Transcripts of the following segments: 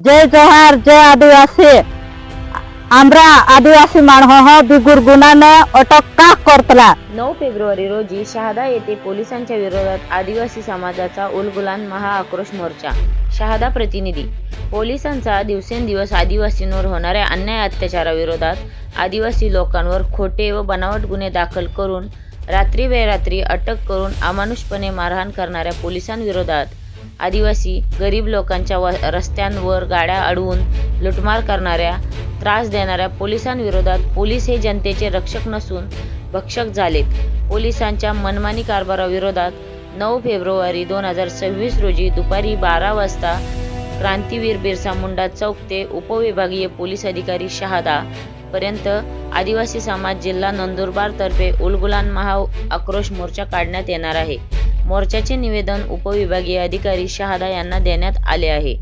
जय जोहार जय आदिवासी আমরা आदिवासी मानव बिगुर गुन्हाने अटक का करतला नऊ फेब्रुवारी रोजी शहादा येथे पोलिसांच्या विरोधात आदिवासी समाजाचा उलगुलान महाआक्रोश मोर्चा शहादा प्रतिनिधी पोलिसांचा दिवसेंदिवस आदिवासींवर होणाऱ्या अन्याय अत्याचाराविरोधात आदिवासी लोकांवर खोटे व बनावट गुन्हे दाखल करून रात्री बेरात्री अटक करून अमानुषपणे मारहाण करणाऱ्या पोलिसांविरोधात आदिवासी गरीब लोकांच्या व रस्त्यांवर गाड्या अडवून लुटमार करणाऱ्या त्रास देणाऱ्या पोलिसांविरोधात पोलीस हे जनतेचे रक्षक नसून भक्षक झालेत. पोलिसांच्या मनमानी कारभाराविरोधात नऊ फेब्रुवारी दोन हजार सव्वीस रोजी दुपारी बारा वाजता क्रांतीवीर बिरसा मुंडा चौक ते उपविभागीय पोलीस अधिकारी शहादा पर्यंत आदिवासी समाज जिल्हा नंदुरबार तर्फे उलगुलान महा आक्रोश मोर्चा काढण्यात येणार आहे. मोर्चाचे निवेदन उपविभागीय अधिकारी शहादा यांना देण्यात आले आहे.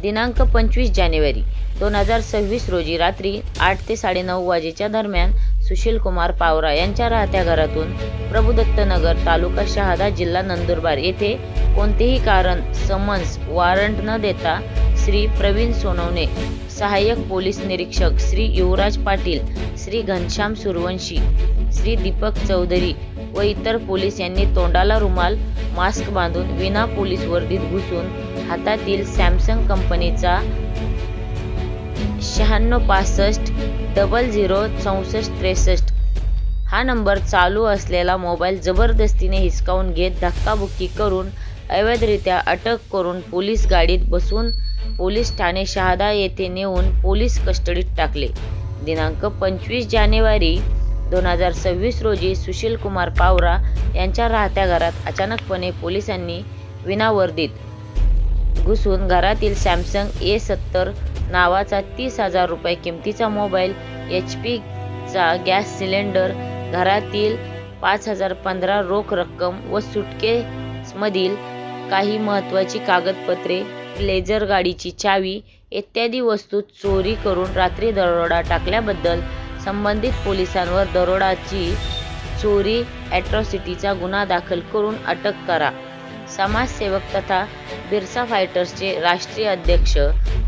दिनांक पंचवीस जानेवारी दोन हजार सव्वीस रोजी रात्री आठ ते साडेनऊ वाजेच्या दरम्यान सुशील कुमार पावरा यांच्या राहत्या घरातून प्रभुदत्त नगर तालुका शहादा जिल्हा नंदुरबार येथे कोणतेही कारण समन्स वॉरंट न देता श्री प्रवीण सोनवणे सहाय्यक पोलीस निरीक्षक श्री युवराज पाटील श्री घनश्याम सुरवंशी श्री दीपक चौधरी व इतर पोलीस यांनी तोंडाला रुमाल मास्क बांधून विना पोलीस वर्दीत घुसून हातातील सॅमसंग कंपनीचा शहाण्णव पासष्ट डबल झिरो चौसष्ट त्रेसष्ट हा नंबर चालू असलेला मोबाईल जबरदस्तीने हिसकावून घेत धक्काबुक्की करून अवैधरित्या अटक करून पोलीस गाडीत बसून पोलीस ठाणे शहादा येथे नेऊन पोलीस कस्टडीत टाकले. दिनांक पंचवीस जानेवारी दोन हजार सव्वीस रोजी सुशील कुमार पावरा यांच्या राहत्या घरात अचानकपणे पोलिसांनी विनावर्दीत घुसून घरातील सॅमसंग ए सत्तर नावाचा तीस हजार रुपये किमतीचा मोबाईल एच पीचा गॅस सिलेंडर घरातील पाच हजार पंधरा रोख रक्कम व सुटकेमधील काही महत्त्वाची कागदपत्रे लेझर गाडीची चावी इत्यादी वस्तू चोरी करून रात्री दरोडा टाकल्याबद्दल संबंधित पोलिसांवर दरोडाची चोरी ॲट्रॉसिटीचा गुन्हा दाखल करून अटक करा. समाजसेवक तथा बिरसा फायटर्सचे राष्ट्रीय अध्यक्ष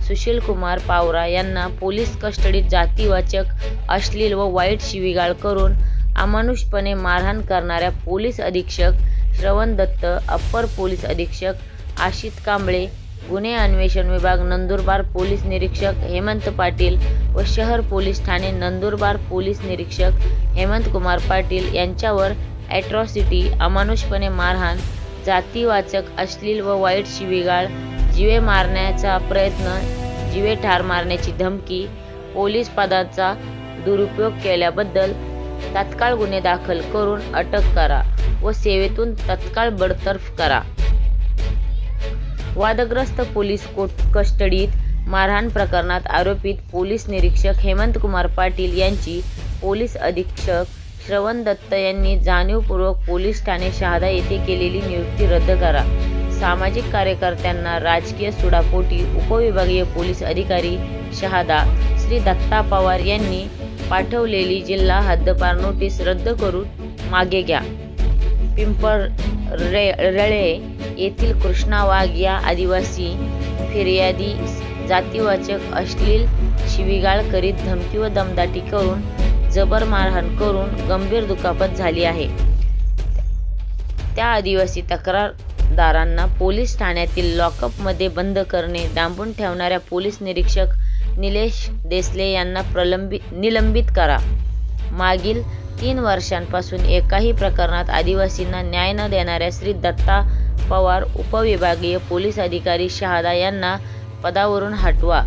सुशील कुमार पावरा यांना पोलीस कस्टडीत जातीवाचक अश्लील व वाईट शिवीगाळ करून अमानुषपणे मारहाण करणाऱ्या पोलीस अधीक्षक श्रवण दत्त अप्पर पोलीस अधीक्षक आशित कांबळे गुन्हे अन्वेषण विभाग नंदुरबार पोलीस निरीक्षक हेमंत पाटील व शहर पोलीस ठाणे नंदुरबार पोलीस निरीक्षक हेमंत कुमार पाटील यांच्यावर ॲट्रॉसिटी अमानुषपणे मारहाण जातीवाचक अश्लील व वाईट शिवीगाळ जीवे मारण्याचा प्रयत्न जीवे ठार मारण्याची धमकी पोलीस पदाचा दुरुपयोग केल्याबद्दल तात्काळ गुन्हे दाखल करून अटक करा व सेवेतून तत्काळ बडतर्फ करा. वादग्रस्त पोलीस कोट कस्टडीत मारहाण प्रकरणात आरोपित पोलीस निरीक्षक हेमंत कुमार पाटील यांची पोलीस अधीक्षक श्रवण दत्त यांनी जाणीवपूर्वक पोलीस ठाणे शहादा येथे केलेली नियुक्ती रद्द करा. सामाजिक कार्यकर्त्यांना राजकीय सुडापोटी उपविभागीय पोलीस अधिकारी शहादा श्री दत्ता पवार यांनी पाठवलेली जिल्हा हद्दपार नोटीस रद्द करून मागे घ्या. रे रळे येथील कृष्णा वाघ या आदिवासी फिर्यादी जातीवाचक अश्लील शिवीगाळ करीत धमकी व दमदाटी करून जबर मारहाण करून गंभीर दुखापत झाली आहे. त्या आदिवासी तक्रारदारांना पोलीस ठाण्यातील लॉकअपमध्ये बंद करणे डांबून ठेवणाऱ्या पोलीस निरीक्षक निलेश देसले यांना प्रलंबित निलंबित करा. मागील तीन वर्षांपासून एकाही प्रकरणात आदिवासींना न्याय न देणाऱ्या श्री दत्ता पवार उपविभागीय पोलीस अधिकारी शहादा यांना पदावरून हटवा.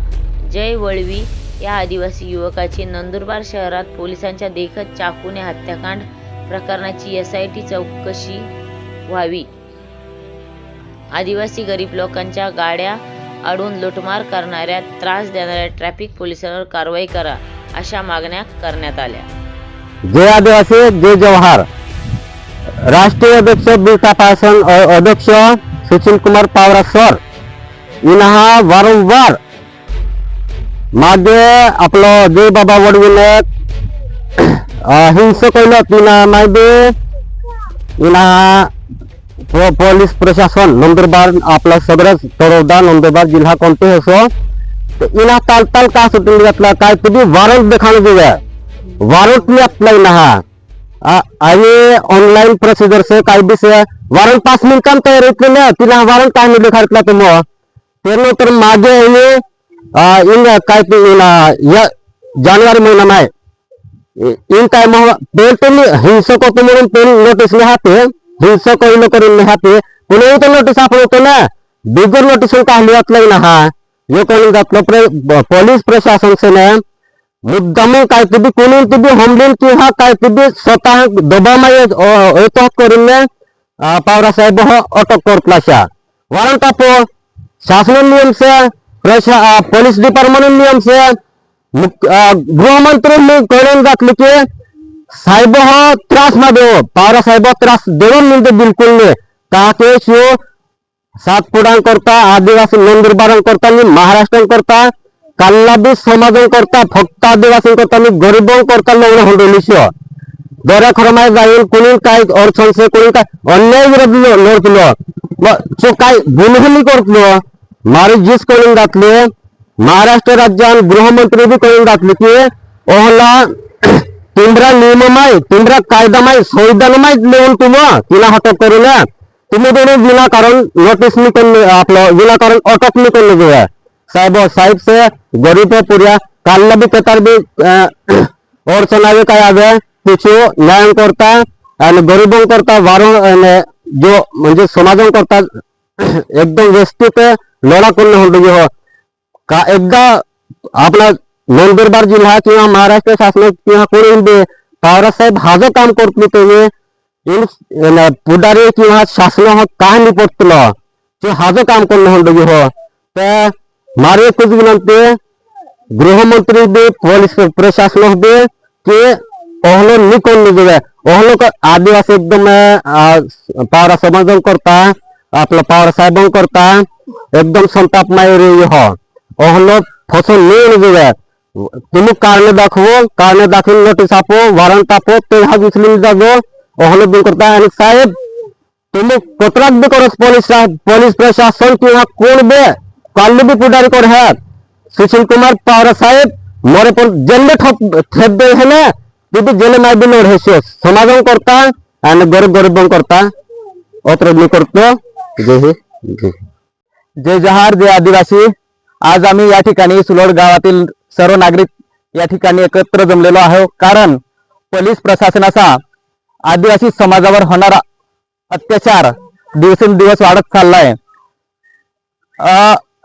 जय वळवी या आदिवासी युवकाची नंदुरबार शहरात पोलिसांच्या देखत चाकूने हत्याकांड प्रकरणाची एस आय टी चौकशी व्हावी. आदिवासी गरीब लोकांच्या गाड्या अडून लुटमार करणाऱ्या त्रास देणाऱ्या ट्रॅफिक पोलिसांवर कारवाई करा अशा मागण्या करण्यात आल्या. जय आदिवासी जय जवाहर. राष्ट्रीय अध्यक्ष बिरटा पासन अध्यक्ष सुशील कुमार पावरा सर इन्हा वारंवार मागे आपलं जय बाबा वडविले हिंसक कैलत इना माहिती इना पोलीस प्रशासन नंदुरबार आपला सगळंच तळोदा नंदुरबार जिल्हा कोणते असो. इना ताल ताल का सुटून घेतला? काय तुम्ही वारंट देखाणं दिव्या वारंट मी अप्लाई नहा. आणि ऑनलाईन प्रोसिजर से काय पास मी काम पाच मिनिटां तयार इतले तिला वॉरंट काय नाही खरतला तुम्ही त्यानंतर मागे हे इन काय ते या जानेवारी महिना नाही. इन काय मग? पेन तुम्ही हिंसक होतो म्हणून पेन नोटीस लिहाते हिंसक होईल करून लिहाते पुणे तर नोटीस आपण होतो ना. बिगर नोटीस काही लिहातलं ना हा. हे करून जातलं पोलीस प्रशासन से ना मुद्दाम काय तुम्ही कोणी तुम्ही होमलेन किंवा काय तुम्ही स्वतः दबामा येतो करून पावरा साहेब अटक करतला शा वारंट आपो शासन नियम से अ, डिपार्टमेंट नियम से गृहमंत्र्यांनी कळून घातले की साहेब त्रास मध्ये हो पावरा साहेब त्रास देऊन बिलकुल नाही. का ते शिव सातपुडां करता आदिवासी नंदुरबारां करता महाराष्ट्रां करता কাল্লাদি সমাজের करता फक्त আদিবাসী करता আমি গরিব करता लवणं होंडोली शिव दर्या खरमाय जाईल कोणी काय अडचण से कोणी काय अन्याय विरोध लढतलो सो काय गुन्हेली करतलो मारे जीस करून घातले महाराष्ट्र राज्यान गृहमंत्री बी कळून घातले की ओहला केंद्रा नियममाय केंद्रा कायदामाय संविधानमाय लिहून तुम्ही तिला हटक करू नये तुम्ही दोन्ही विनाकारण नोटीस निकलने आपलं विनाकारण अटक निकलने दिया साहेब साहेब से गरीब पुरिया काल भी कतार भी और चलावे काय आवे কিছু न्याय करता गरिबों करता आणि जो म्हणजे समाजों करता, एकदम व्यवस्थित लढा करून होतो हो का एकदा आपला नंदुरबार जिल्हा किंवा महाराष्ट्र शासन किंवा कोणी साहेब हा जो काम करतलो इन पुढारी किंवा शासन हो काय निपटतलो ते हा जो काम करून होतो हो तर मारे एकच विनंती गृहमंत्री बी पोलीस प्रशासन बी की ओहलो निकोन निजे ओहलो का आदिवासी एकदम पावरा समाज करता आपला पावरा साहेब करता, एकदम संताप मायरी हो। ओहलो फसून नाही निजे तुम्ही कारण दाखवो कारण दाखवून नोटीस आपो, वॉरंट आपो ते हा उचलून जागो। ओहलो बिल करता आणि साहेब तुम्ही कोत्रात बी करोस पोलीस पोलीस प्रशासन किंवा कोण बे? काल बी पुढारी कर है? सुशील कुमार पावरा साहेब, मोरे पर जेल में ठप, ठेप दे है ना? दीदी जेल में भी लोड है समाजों करता आणि गरीब गरीबों करता अत्र मी करतो। जय हिंद। जय हिंद. जय जहार जय आदिवासी। आज आम्ही या ठिकाणी सुलोड गावातील सर्व नागरिक या ठिकाणी एकत्र जमलेलो आहोत. कारण पोलीस प्रशासनाचा आदिवासी समाजावर होणारा अत्याचार दिवसेंदिवस वाढत चाललाय.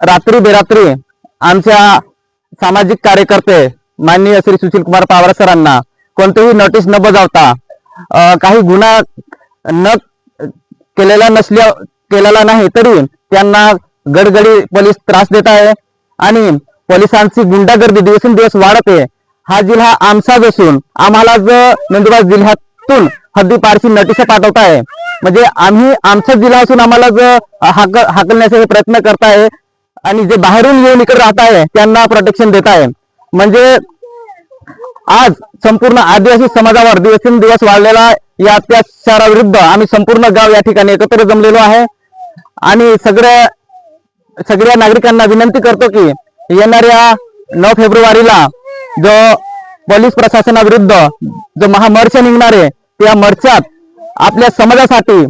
रात्री बेरात्री आमच्या सामाजिक कार्यकर्ते माननीय श्री सुशील कुमार पवार सरांना कोणतीही नोटीस न बजावता काही गुन्हा न केलेला नसल्या केलेला नाही तरी त्यांना गडगडी पोलीस त्रास देत आहे आणि पोलिसांची गुंडागर्दी दिवसेंदिवस वाढत. आहे हा जिल्हा आमचाच असून आम्हाला ज नंदुरबार जिल्ह्यातून हद्दीपारची नोटीस पाठवत आहे म्हणजे आम्ही आमचा जिल्हा असून आम्हाला ज हाक हाकलण्याचे प्रयत्न करताय आणि जे बाहेरून येऊन इकडे राहत आहे त्यांना प्रोटेक्शन देत आहे. म्हणजे आज संपूर्ण आदिवासी समाजावर दिवसेंदिवस वाढलेला या अत्याचाराविरुद्ध आम्ही संपूर्ण गाव या ठिकाणी एकत्र जमलेलो आहे. आणि सगळ्या सगळ्या नागरिकांना विनंती करतो की येणाऱ्या नऊ फेब्रुवारीला जो पोलीस प्रशासनाविरुद्ध जो महामर्च निघणार आहे त्या मर्चात आपल्या समाजासाठी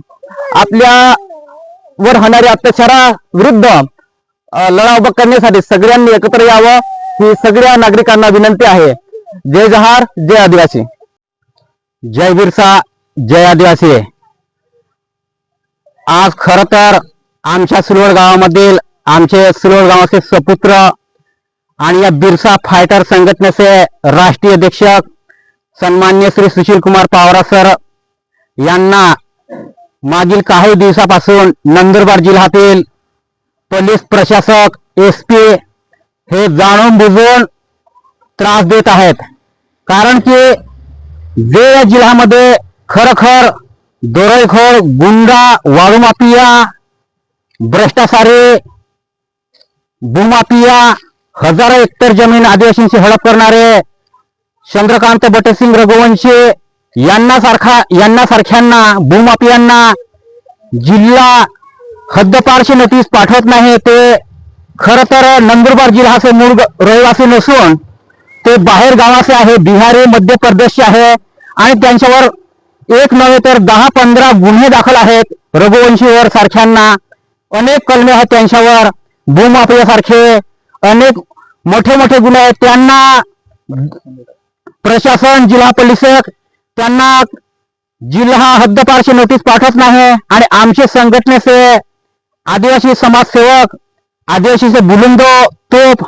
आपल्या वर होणाऱ्या अत्याचाराविरुद्ध लढाव करण्यासाठी सगळ्यांनी एकत्र यावं ही सगळ्या नागरिकांना विनंती आहे. जय जहार जय आदिवासी. जय बिरसा जय आदिवासी. आज खर तर आमच्या सुलवड गावामधील आमचे सुलवड गावाचे सपुत्र आणि या बिरसा फायटर संघटनेचे राष्ट्रीय अध्यक्ष सन्मान्य श्री सुशील कुमार पावरा सर यांना मागील काही दिवसापासून नंदुरबार जिल्ह्यातील पोलीस प्रशासक एस पी हे जाणून बुजून त्रास देत आहेत. कारण की जे या जिल्ह्यामध्ये खरखर दोरेखोर गुंडा वाळूमाफिया भ्रष्टाचारी भूमाफिया हजारो हेक्टर जमीन आदिवासींची हडप करणारे चंद्रकांत बटेसिंग रघुवंशी यांना सारखा यांना सारख्यांना भूमाफियांना जिल्हा हद्दपारशी नोटीस पाठवत नाही ते खर तर नंदुरबार जिल्ह्याचे मूळ रहिवासी नसून ते बाहेर गावाचे आहे बिहारी मध्य प्रदेशचे आहे आणि त्यांच्यावर एक नव्हे तर दहा पंधरा गुन्हे दाखल आहेत. रघुवंशीवर सारख्यांना अनेक कलमे आहेत त्यांच्यावर. भूमाफियासारखे अनेक मोठे मोठे गुन्हे आहेत. त्यांना प्रशासन जिल्हा पोलीस त्यांना जिल्हा हद्दपारशी नोटीस पाठवत नाही आणि आमचे संघटनेचे आदिवासी समाजसेवक आदिवासीचे बुलुंद तोप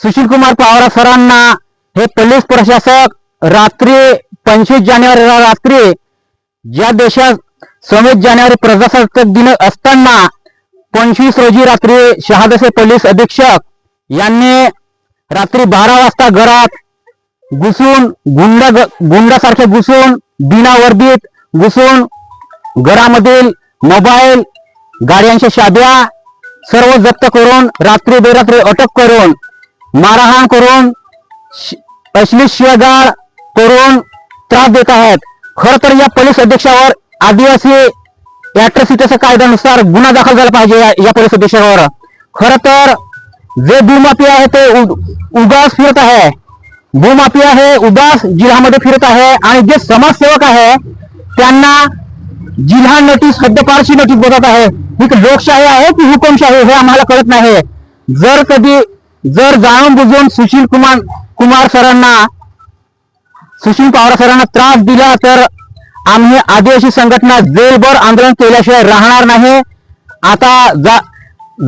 सुशील कुमार पवार सरांना हे पोलीस प्रशासक रात्री पंचवीस जानेवारी रात्री ज्या देशात सव्वीस जानेवारी प्रजासत्ताक दिन असताना पंचवीस रोजी रात्री शहादाचे पोलीस अधीक्षक यांनी रात्री बारा वाजता घरात घुसून गुंड गुंडासारखे घुसून बिना वर्दीत घुसून घरामधील मोबाईल गाड्यांच्या शाब्या सर्व जप्त करून रात्री बेरात्री अटक करून मारहाण करून श- अश्लील शिवागाळ करून त्रास देत आहेत. खर तर या पोलीस अध्यक्षावर आदिवासी अॅट्रॉसिटीच्या कायद्यानुसार गुन्हा दाखल झाला पाहिजे या या पोलीस अध्यक्षावर खर तर जे भूमाफिया आहे ते उदास फिरत आहे. भूमाफिया हे उदास जिल्ह्यामध्ये फिरत आहे आणि जे समाजसेवक आहे त्यांना जिल्हा नोटीस हद्दपारची नोटीस बघत आहे. ही लोकशाही आहे की हुकुमशाही हे आम्हाला कळत नाही. जर कधी जर जाणून बुजून सुशील कुमार कुमार सरांना सुशील पवार सरांना त्रास दिला तर आम्ही आदिवासी संघटना जेलभर आंदोलन केल्याशिवाय राहणार नाही. आता जा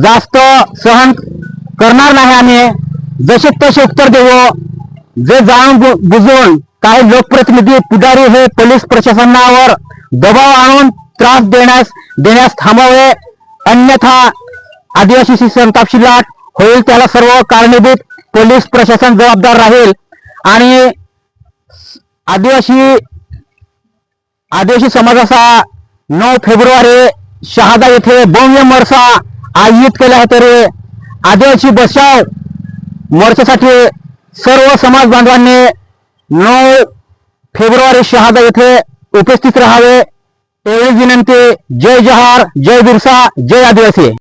जास्त सहन करणार नाही आम्ही. जसे तसे उत्तर देऊ जे जाणून बु- बुजून काही लोकप्रतिनिधी पुढारी हे पोलीस प्रशासनावर दबाव आणून त्रास देण्यास देण्यास थांबावे. अन्यथा आदिवासी संतापशी लाट होईल त्याला सर्व कारणीभूत पोलीस प्रशासन जबाबदार राहील. आणि आदिवासी आदिवासी समाजाचा नऊ फेब्रुवारी शहादा येथे भव्य मोर्चा आयोजित केला होता तरी आदिवासी बचाव मोर्चासाठी सर्व समाज बांधवांनी नऊ फेब्रुवारी शहादा येथे उपस्थित राहावे. विनंती जय जहार जय बिरसा जय आदिवासी.